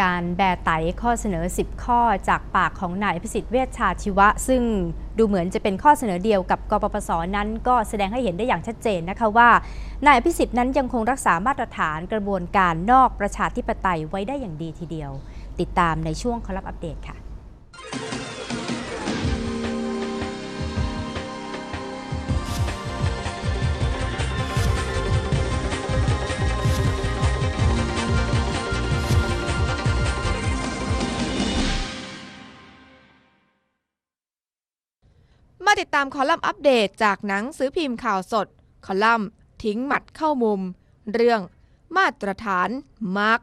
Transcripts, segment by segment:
การแบไตข้อเสนอ 10 ข้อจากปากของนายพิสิทธิ์เวชชาชีวะ ซึ่งดูเหมือนจะเป็นข้อเสนอเดียวกับกปปสนั้น ก็แสดงให้เห็นได้อย่างชัดเจนนะคะว่านายพิสิทธิ์นั้นยังคงรักษามาตรฐานกระบวนการนอกประชาธิปไตยไว้ได้อย่างดีทีเดียว ติดตามในช่วงคอลับอัปเดตค่ะ มาติดตามคอลัมน์อัปเดตจากหนังสือพิมพ์ข่าวสด คอลัมน์ ทิ้งหมัดเข้ามุม เรื่อง มาตรฐานมาร์ก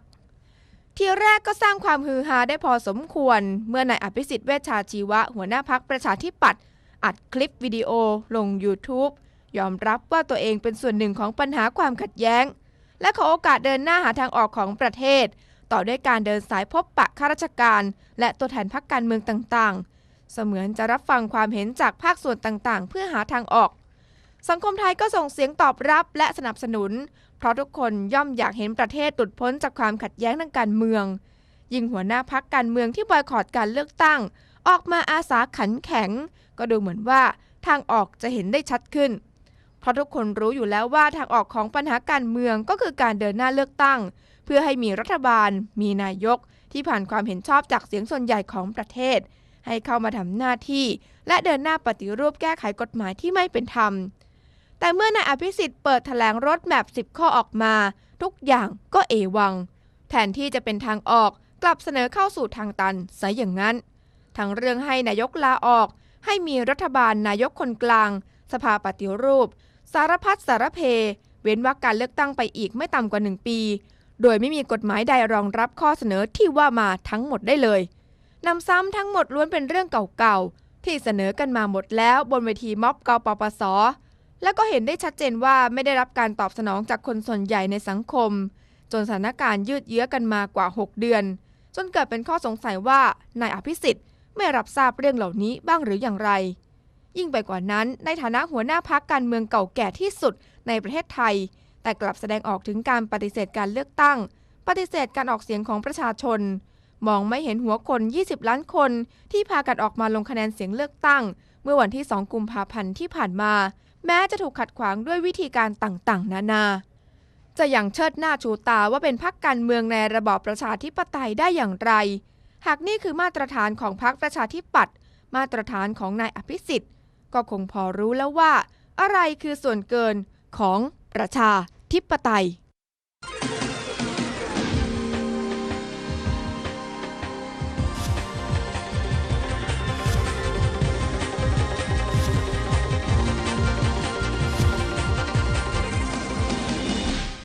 ทีแรกก็สร้างความฮือฮาได้พอสมควร เมื่อนายอภิสิทธิ์เวชชาชีวะ หัวหน้าพักประชาธิปัตย์อัดคลิปวิดีโอลง YouTube ยอมรับว่าตัวเองเป็นส่วนหนึ่งของปัญหาความขัดแย้ง และขอโอกาสเดินหน้าหาทางออกของประเทศ ต่อด้วยการเดินสายพบปะข้าราชการ และตัวแทนพักการเมืองต่างๆ เสมือนจะรับฟังความเห็นจากภาคส่วนต่างๆ เพื่อหาทางออก สังคมไทยก็ส่งเสียงตอบรับและสนับสนุน เพราะทุกคนย่อมอยากเห็นประเทศหลุดพ้นจากความขัดแย้งทางการเมือง ยิ่งหัวหน้าพักการเมืองที่บอยคอรดการเลือกตั้ง ออกมาอาสาขันแข็ง ก็ดูเหมือนว่าทางออกจะเห็นได้ชัดขึ้น เพราะทุกคนรู้อยู่แล้วว่าทางออกของปัญหาการเมืองก็คือการเดินหน้าเลือกตั้ง เพื่อให้มีรัฐบาล มีนายก ที่ผ่านความเห็นชอบจากเสียงส่วนใหญ่ของประเทศ ให้เข้ามาทำหน้าที่ และเดินหน้าปฏิรูปแก้ไขกฎหมายที่ไม่เป็นธรรม แต่เมื่อนายอภิสิทธิ์เปิดแถลงรถแมพ10 ข้อออกมา ทุกอย่างก็เอวัง แทนที่จะเป็นทางออกกลับเสนอเข้าสู่ทางตันซะอย่างนั้น ทั้งเรื่องให้นายกลาออก ให้มีรัฐบาลนายกคนกลาง สภาปฏิรูป สารพัดสารเพ เว้นว่าการเลือกตั้งไปอีกไม่ต่ำกว่า1ปี โดยไม่มีกฎหมายใดรองรับข้อเสนอที่ว่ามาทั้งหมดได้เลย นำซ้ำทั้งหมดล้วนเป็นเรื่องเก่าๆ ที่เสนอกันมาหมดแล้วบนเวทีม็อบกปปส และก็เห็นได้ชัดเจนว่าไม่ได้รับการตอบสนองจากคนส่วนใหญ่ในสังคม จนสถานการณ์ยืดเยื้อกันมากว่า 6 เดือน จนเกิดเป็นข้อสงสัยว่านายอภิสิทธิ์ไม่รับทราบเรื่องเหล่านี้บ้างหรืออย่างไร ยิ่งไปกว่านั้น ในฐานะหัวหน้าพักการเมืองเก่าแก่ที่สุดในประเทศไทย แต่กลับแสดงออกถึงการปฏิเสธการเลือกตั้ง ปฏิเสธการออกเสียงของประชาชน มองไม่เห็นหัวคน 20 ล้านคน ที่พากันออกมาลงคะแนนเสียงเลือกตั้ง เมื่อวันที่ 2 กุมภาพันธ์ที่ผ่านมา แม้จะถูกขัดขวางด้วยวิธีการต่างๆ นานา จะอย่างเชิดหน้าชูตาว่าเป็นพักการเมืองในระบอบประชาธิปไตยได้อย่างไร หากนี่คือมาตรฐานของพักประชาธิปัตย์มาตรฐานของนายอภิสิทธิ์ ก็คงพอรู้แล้วว่า อะไรคือส่วนเกินของประชาธิปไตย